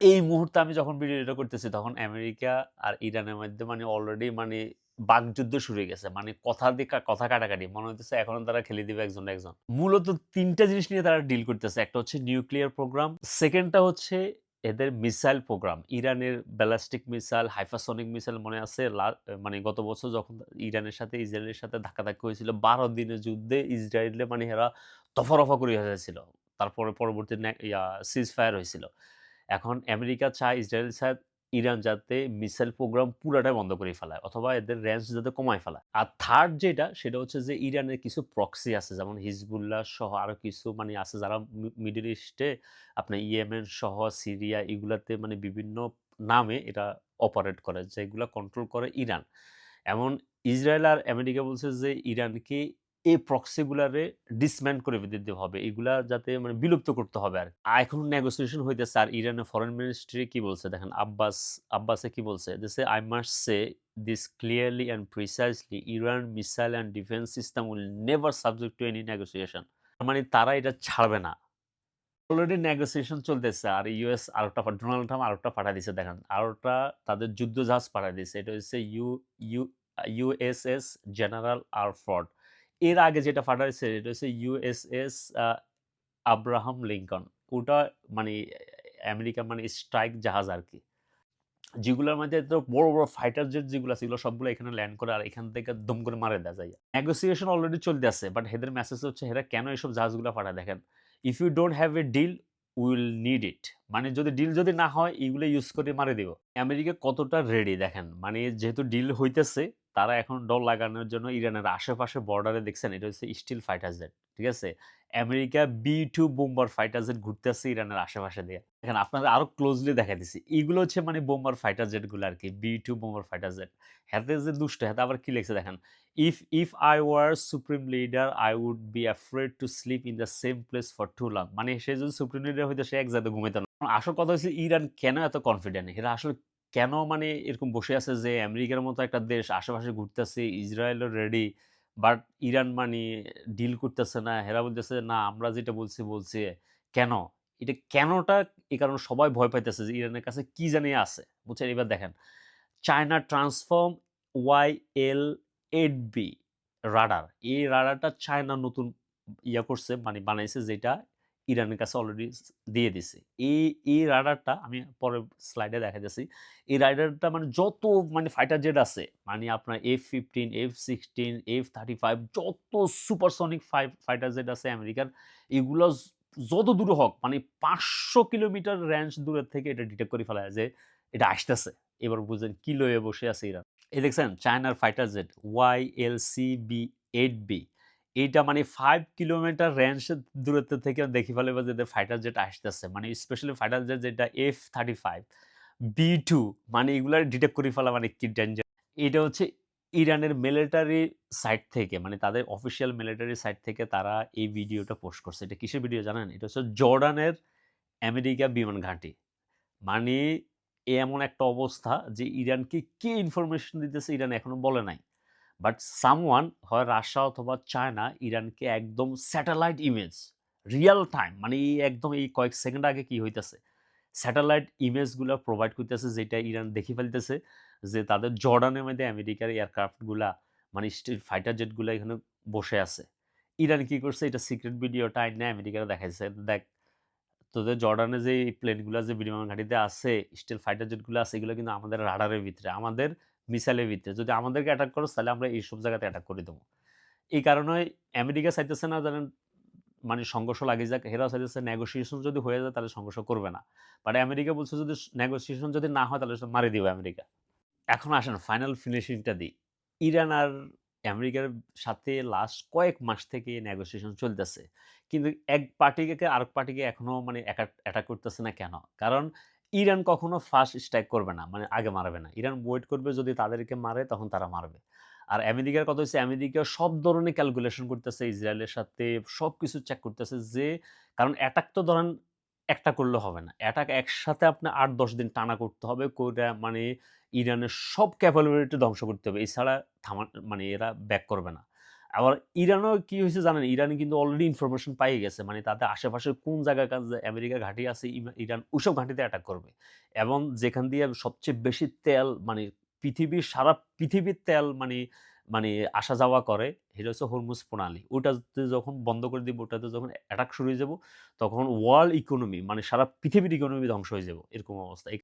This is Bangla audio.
এই মুহূর্তে আমি যখন ভিডিওটা করতেছি তখন আমেরিকা আর ইরানের মধ্যে মানে অলরেডি মানে বাকযুদ্ধ শুরু হয়ে গেছে। মানে কথা দিয়ে কথা কাটাকাটি। মনে হইতেছে এখনও তারা খেলে দিবে একজন একজন। মূলত তিনটা জিনিস নিয়ে তারা ডিল করতেছে। একটা হচ্ছে নিউক্লিয়ার প্রোগ্রাম, 2nd টা হচ্ছে এদের মিসাইল প্রোগ্রাম। ইরানের ব্যালিস্টিক মিসাইল, হাইফাসনিক মিসাইল মনে আছে মানে গত বছর যখন ইরানের সাথে ইসরায়েলের সাথে ধাক্কাধাক্কি হয়েছিল ১২ দিনের যুদ্ধে ইসরায়েলে মানে এরা দফা-রফা করে যাচ্ছিল। তারপরে পরবর্তী ইয়া সিজ ফায়ার হয়েছিল। এখন আমেরিকা চায়, ইসরায়েল চায় ইরান যাতে মিসাইল প্রোগ্রাম পুরাটাই বন্ধ করে ফেলায় অথবা এদের রেঞ্জ যাতে কমায় ফেলায়। আর থার্ড যেটা সেটা হচ্ছে যে ইরানের কিছু প্রক্সি আছে যেমন হিজবুল্লাহ সহ আরও কিছু মানে আছে যারা মিডল ইস্টে আপনার ইয়েমেন সহ সিরিয়া এগুলাতে মানে বিভিন্ন নামে এটা অপারেট করে যেগুলা কন্ট্রোল করে ইরান। এমন ইসরায়েল আর আমেরিকা বলছে যে ইরানকে এই প্রক্সি ডিসম্যান্ড করে দিতে হবে। এগুলা যাতে মানে বিলুপ্ত করতে হবে আর এখন নেগোসিয়েশন হইতেছে আর ইরানের ফরেন মিনিস্ট্রি কি বলছে দেখেন আব্বাস আব্বাসে কি বলছে? Say, "I must say this clearly and precisely, Iran missile and defense system will never subject to any negotiation." মানে তারা এটা ছাড়বে না। অলরেডি নেগোসিয়েশন চলতেছে আর ইউএস আরেকটা পা ডোনাল্ড ট্রাম্প আরেকটা পাঠায় দিছে দেখেন। আরেকটা তাদের যুদ্ধ জাহাজ পাঠায় দিছে। এটা হচ্ছে U U USS general R Ford. এর আগে যেটা পাঠাইছে এটা হচ্ছে ইউএসএস আব্রাহাম লিঙ্কন। ওটা মানে আমেরিকা মানে স্ট্রাইক জাহাজ আর কি যেগুলোর মধ্যে তো বড়, বড় ফাইটার জেট যেগুলো আছে এগুলো সবগুলো এখানে ল্যান্ড করে আর এখান থেকে দম করে মারে দেওয়া যায়। নেগোসিয়েশন অলরেডি চলতেছে বাট এদের মেসেজ হচ্ছে এরা কেন এসব জাহাজগুলো ফাটা দেখেন। If you don't have a deal will need it." মানে যদি ডিল যদি না হয় এগুলো ইউজ করে মারে দিব। আমেরিকা কতটা রেডি দেখেন। মানে যেহেতু ডিল হইতেছে তারা এখন ডর লাগানোর জন্য ইরানের আশেপাশে বর্ডারে দেখছেন, এটা হচ্ছে স্টিল ফাইটার জেট। ঠিক আছে? America B two bomber fighter jet ঘুরতেছে ইরানের আশেপাশে দিয়ে। দেখেন, আপনাদের আরও ক্লোজলি দেখা দিছি। এগুলো হচ্ছে মানে বোম্বার ফাইটার জেট জেটগুলো আরকি। B-2 bomber fighter jet. হেতে যে দুষ্ট, হেতে আবার কি লিখছে দেখেন। If if I were supreme leader I would be afraid to sleep in the same place for too long." মানে সে যদি সুপ্রিম লিডার হইতো, সে এক জায়গায় ঘুমাইতো না। আসল কথা হচ্ছে, ইরান কেন এত কনফিডেন্ট? এরা আসলে কেন মানে এরকম বসে আছে যে আমেরিকার মতো একটা দেশ আশেপাশে ঘুরতেছে, ইসরায়েলও রেডি বাট ইরান মানে ডিল করতেছে না। হেরা বলতেছে, "না আমরা যেটা বলছি, বলছি।" কেন? এটা কেনটা এ কারণে সবাই ভয় পাইতেছে যে ইরানের কাছে কি জানি আছে। বুঝছেন? এবার দেখেন। China transform YL-8B radar. এই রাডারটা চায়না নতুন ইয়া করছে মানে বানাইছে যেটা ইরানের কাছে অলরেডি দিয়ে দিছে। এই এই রাডারটা আমি পরের স্লাইডে দেখাইতেছি। এই রাইডারটা মানে যত মানে ফাইটার জেট আছে মানে আপনার F fifteen F sixteen F thirty five যত সুপারসনিক ফাই ফাইটার জেট আছে আমেরিকার, এগুলো যত দূরে হোক মানে ৫০০ কিলোমিটার রেঞ্জ দূরের থেকে এটা ডিটেক্ট করে ফেলায় যে এটা আসতেছে। এবার বুঝেন কি লইয়া বসে আছে ইরান। এই দেখছেন চায়নার ফাইটার জেট YLCB-8B এইটা মানে ফাইভ কিলোমিটার রেঞ্জ দূরত্ব থেকে দেখি ফেলে যে এদের ফাইটার জেট আসতেছে। মানে স্পেশালি ফাইটার জেট যেটা F thirty five B two মানে এগুলা ডিটেক্ট করে ফেলা মানে কি ডেঞ্জার। এটা হচ্ছে ইরানের মিলিটারি সাইট থেকে মানে তাদের অফিসিয়াল মিলিটারি সাইট থেকে তারা এই ভিডিওটা পোস্ট করছে। এটা কিসের ভিডিও জানেন? এটা হচ্ছে জর্ডানের আমেরিকা বিমান ঘাঁটি। মানে এমন একটা অবস্থা যে ইরানকে কে ইনফরমেশন দিতেছে ইরান এখনও বলে নাই। বাট সামওয়ান হয় রাশিয়া অথবা চায়না ইরানকে একদম স্যাটেলাইট ইমেজ রিয়াল টাইম মানে এই একদম এই কয়েক সেকেন্ড আগে কি হইতেছে। স্যাটেলাইট ইমেজগুলা প্রোভাইড করতেছে যেটা ইরান দেখে ফেলতেছে যে তাদের জর্ডানের মধ্যে আমেরিকার এয়ারক্রাফটগুলা মানে স্ট্রিট ফাইটার জেটগুলা এখানে বসে আছে। ইরান কি করছে এটা সিক্রেট ভিডিওটা আইনা আমেরিকারে দেখাইছে। দেখ তোদের জর্ডানে যে প্লেনগুলা যে বিমান ঘাঁটিতে আছে, স্টিল ফাইটার জেটগুলো আছে এগুলো কিন্তু আমাদের রাডারের ভিতরে, আমাদের মিসাইলের ভিতরে। যদি আমাদেরকে অ্যাটাক করো, তাহলে আমরা এইসব জায়গাতে অ্যাটাক করে দেবো। এই কারণেই আমেরিকা চাইতেছে না জানেন মানে সংঘর্ষ লাগে যাক। এরাও চাইতেছে নেগোসিয়েশন যদি হয়ে যায়, তাহলে সংঘর্ষ করবে না। বাট আমেরিকা বলছে যদি নেগোসিয়েশন যদি না হয়, তাহলে মারি দিবে আমেরিকা। এখন আসেন ফাইনাল ফিনিশিংটা দিই। ইরান আর আমেরিকার সাথে লাস্ট কয়েক মাস থেকে নেগোসিয়েশন চলতেছে। কিন্তু এক পার্টিকে, আরেক পার্টিকে এখনও মানে অ্যাটাক করতেছে না কেন? কারণ ইরান কখনো ফার্স্ট স্ট্রাইক করবে না। মানে আগে মারবে না। ইরান ওয়েট করবে, যদি তাদেরকে মারে, তখন তারা মারবে। আর আমেরিকার কথা হচ্ছে আমেরিকা সব ধরনের ক্যালকুলেশন করতেছে, ইসরায়েলের সাথে সব কিছু চেক করতেছে যে, কারণ অ্যাটাক তো ধরেন একটা করলে হবে না। অ্যাটাক একসাথে আপনার আট, দশ দিন টানা করতে হবে। কইরা মানে ইরানের সব ক্যাপাবিলিটি ধ্বংস করতে হবে। এছাড়া থামা মানে এরা ব্যাক করবে না। আবার ইরানও কি হয়েছে জানেন? ইরান কিন্তু অলরেডি ইনফরমেশন পাইয়ে গেছে। মানে তাদের আশেপাশে কোন জায়গায় কাজ আমেরিকার ঘাঁটি আছে ইরান ওইসব ঘাঁটিতে অ্যাটাক করবে। এবং যেখান দিয়ে সবচেয়ে বেশি তেল মানে পৃথিবীর সারা পৃথিবীর তেল মানে মানে আসা যাওয়া করে সেটা হচ্ছে হরমুজ প্রণালী। ওটাতে যখন বন্ধ করে দিব, ওটাতে যখন অ্যাটাক শুরু হয়ে যাব, তখন ওয়ার্ল্ড ইকোনমি মানে সারা পৃথিবীর ইকোনমি ধ্বংস হয়ে যাব। এরকম অবস্থা।